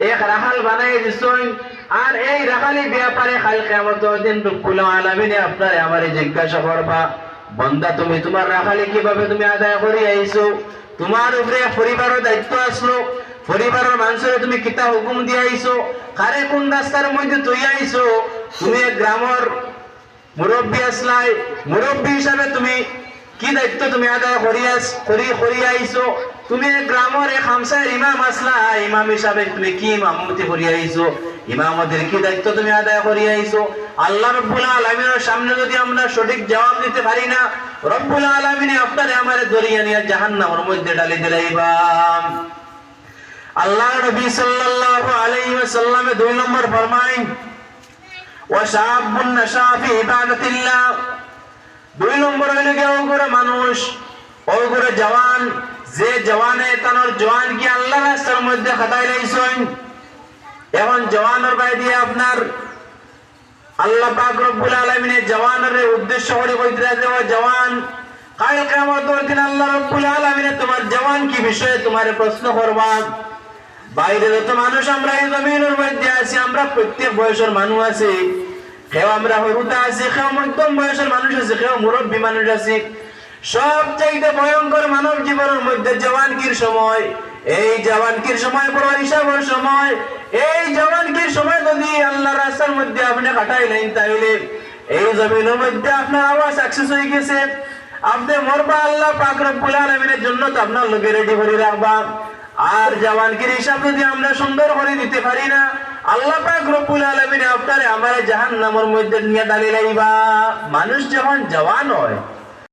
এক বানাই আর এই রাহালি ব্যাপারে কাল কিয়ামত দিন রব্বুল আলামিনে আপনারে আমারে জিজ্ঞাসা করবা, বন্দা, তুমি তোমার রাখালি কীভাবে তুমি আদায় করে আইছো তোমার উপরে পরিবারের দায়িত্ব আসলো। পরিবারের মানুষের তুমি কিতা হুকুম দিয়ে আইছো? কারে কোন রাস্তার মধ্যে তুই আইছো? তুমি গ্রামের মুরব্বী আসলাই। মুরব্বী হিসাবে তুমি কি দায়িত্ব তুমি আদায় করিয়াস করি করি আইছো? তুমি গ্রামের এক হামসার ইমাম আসলা ইমাম হিসাবে তুমি কি ইমামতি করি আইছো? ইমামতের কি দায়িত্ব তুমি আদায় করি আইছো? আল্লাহ রব্বুল আলামিনের সামনে যদি আমরা সঠিক জবাব দিতে পারি না, রব্বুল আলামিনে আপনারে আমারে দরিয়া নিয়ে জাহান্নামের মধ্যে ডালি দিলাইবা আল্লাহ নবী সাল্লাল্লাহু আলাইহি ওয়াসাল্লামে দুই নম্বর ফরমায় ওয়াশাবুন নাশা ফি ইবাদাতিল্লাহ। দুই নম্বর হইলে গিয়ে ওগুলো মানুষ ওগুলো জওয়ান, যে জওয়ানে তানোর জওয়ান কি আল্লাহ রাস্তার মধ্যে খাটাই লাইছেন এখন জওয়ানের বাই দিয়ে আপনার আল্লাহ উদ্দেশ্য মানুষ আমরা আছি, আমরা প্রত্যেক বয়সের মানুষ আছি। আছি সব চাইতে ভয়ঙ্কর মানব জীবনের মধ্যে জওয়ানকির সময়? এই জওয়ানকির সময় বড় হিসাবের সময়? এই জওয়ানকির সময় যদি আল্লাহ আপনি কাটাইলেন তাইলে এই জমিনের মধ্যে আপনার আওয়াজ সাকসেস হয়ে গেছে। আপনি মরবা আল্লাহ পাক রব্বুল আলামিনের জন্য তো আপনার লোকে রেডি করে রাখবা। আর জওয়ানগির হিসাব যদি আমরা সুন্দর করে দিতে পারি না, আল্লাহ পাক রব্বুল আলামিন আপনারে আমার জাহান্নামের মধ্যে নিয়ে দাঁড়িয়ে লাইবা মানুষ যখন জওয়ান হয়